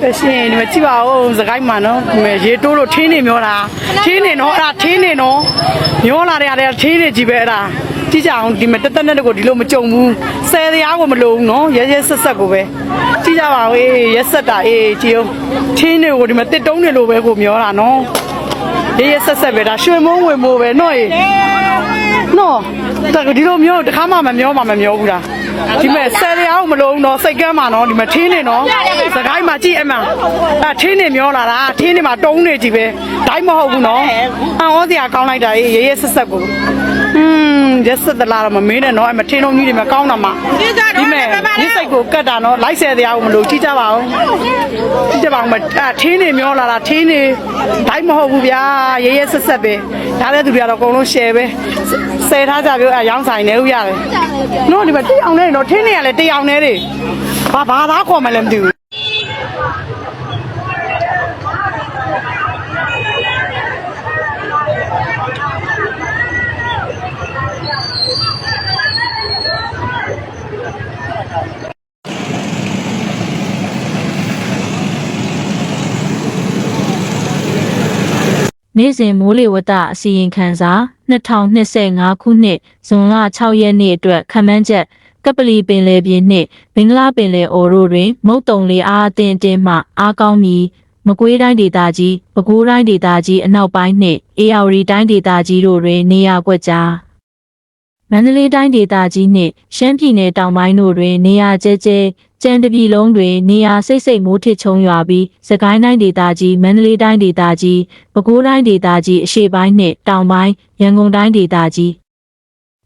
ကရှင်ဒီမှာကြည့်ပါဦးစကိုင်းမှာနော်ဒီမှာရေတိုးလို့ထင်းနေမျောတာထင်းနေနော်အဲ့ဒါထင်းနေနော်မျောလာတဲ့အားထင်းနေကြည့်ပဲအဲ့ဒါကြည့်ကြအောင်ဒီမှာတက်တက်နဲ့တကိုဒီလိုမကြုံဘူးဆယ်တရားကိုမလိုဘူးနော်ရဲရဲဆက်ဆက်ကိုပဲကြည့်ကြပါဦးအေးရဲဆက်တာအေးကြည့်အောင်ထင်းနေကိုဒီမှာတစ်တုံးနေလို့ပဲကိုမျောတာနော်ရဲရဲဆက်ဆက်ပဲဒါရွှေမုံဝင်မို့ပဲနော်အေးနော်တကဒီလိုမျိုးတခါမှမမျောမှမမျောဘူးလား ဒီမဲ့ဆယ်တရားကိုမလိုဘူးနော်စိတ်ကမ်းမှာနော်ဒီမှာထင်းနေနော်စကိုင်းမှာကြည့်အမှအဲထင်းနေမျောလာတာထင်းနေမှာတုံးနေကြည့်ပဲဒိုင်းမဟုတ်ဘူးနော်အံဩစရာကောင်းလိုက်တာရေးရဲရဲဆက်ဆက်ကိုอืมရက်ဆက်တလားတော့မမင်းနဲ့နော်အမထင်းလုံးကြီးတွေမကောင်းတာမှဒီမဲ့ရစ်စိတ်ကိုကတ်တာနော်လိုက်ဆယ်တရားကိုမလို့ကြည့်ကြပါဦးကြည့်ကြပါဦးမအဲထင်းနေမျောလာတာထင်းနေဒိုင်းမဟုတ်ဘူးဗျာရဲရဲဆက်ဆက်ပဲ ဒါလည်းသူတွေကတော့အကုန်လုံး share ပဲဆယ်ထားကြပြောအဲရောင်းဆိုင်နေဦးရတယ်နော်ဒီမှာတိအောင်နေနော်ထင်းနေရလဲတိအောင်နေတယ်ဘာဘာသားခေါ်မှလည်းမသိဘူး နေ့စဉ်မိုးလေဝသအစီရင်ခံစာ2025ခုနှစ်ဇွန်လ6ရက်နေ့အတွက်ခန့်မှန်းချက်ကပလီပင်လယ်ပြင်နှင့်ဘင်္ဂလားပင်လယ်အော်တို့တွင် မုတ်တုံလေအားအသင့်အတင်းမှအားကောင်းပြီးမကွေးတိုင်းဒေသကြီးပဲခူးတိုင်းဒေသကြီးအနောက်ပိုင်းနှင့်အေရဝတီတိုင်းဒေသကြီးတို့တွင်နေရာကွက်ကြား မန္တလေးတိုင်းဒေသကြီးနှင့်ရှမ်းပြည်နယ်တောင်ပိုင်းတို့တွင် နေရာကျဲကျဲကျန်းတပြည်လုံးတွင်နေရာစိတ်စိတ်မိုးထစ်ချုံရွာပြီးစကိုင်းတိုင်းဒေသကြီးမန္တလေးတိုင်းဒေသကြီးပဲခူးတိုင်းဒေသကြီးအရှေ့ပိုင်းနှင့်တောင်ပိုင်းရန်ကုန်တိုင်းဒေသကြီး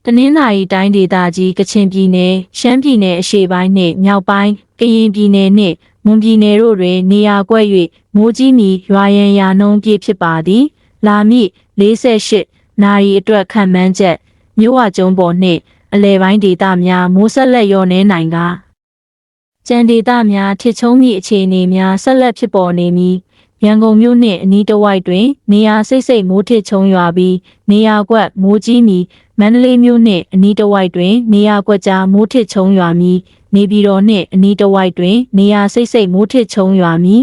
တနင်္သာရီတိုင်းဒေသကြီးကချင်ပြည်နယ်ရှမ်းပြည်နယ်အရှေ့ပိုင်းနှင့်မြောက်ပိုင်းကရင်ပြည်နယ်နှင့်မွန်ပြည်နယ်တို့တွင် နေရာကွက်၍မိုးကြီးမီရွာရန်ရာနှုန်းပြည့်ဖြစ်ပါသည် လာမည့်48နာရီအတွက်ခန့်မှန်းချက် မြို့ဝကျုံပေါ်နှင့်အလဲပိုင်းဒေသများမိုးဆက်လက်ရောနေနိုင်ကားကြံဒေသများထစ်ချုံသည့်အခြေအနေများဆက်လက်ဖြစ်ပေါ်နေမည်ရန်ကုန်မြို့နှင့်အနီးတစ်ဝိုက်တွင် နေရာစိတ်စိတ်မိုးထစ်ချုံရွာပြီးနေရာကွက်မိုးကြီးမီမန္တလေးမြို့နှင့်အနီးတစ်ဝိုက်တွင် နေရာကွက်ကြားမိုးထစ်ချုံရွာမီနေပြည်တော်နှင့်အနီးတစ်ဝိုက်တွင် နေရာစိတ်စိတ်မိုးထစ်ချုံရွာမီ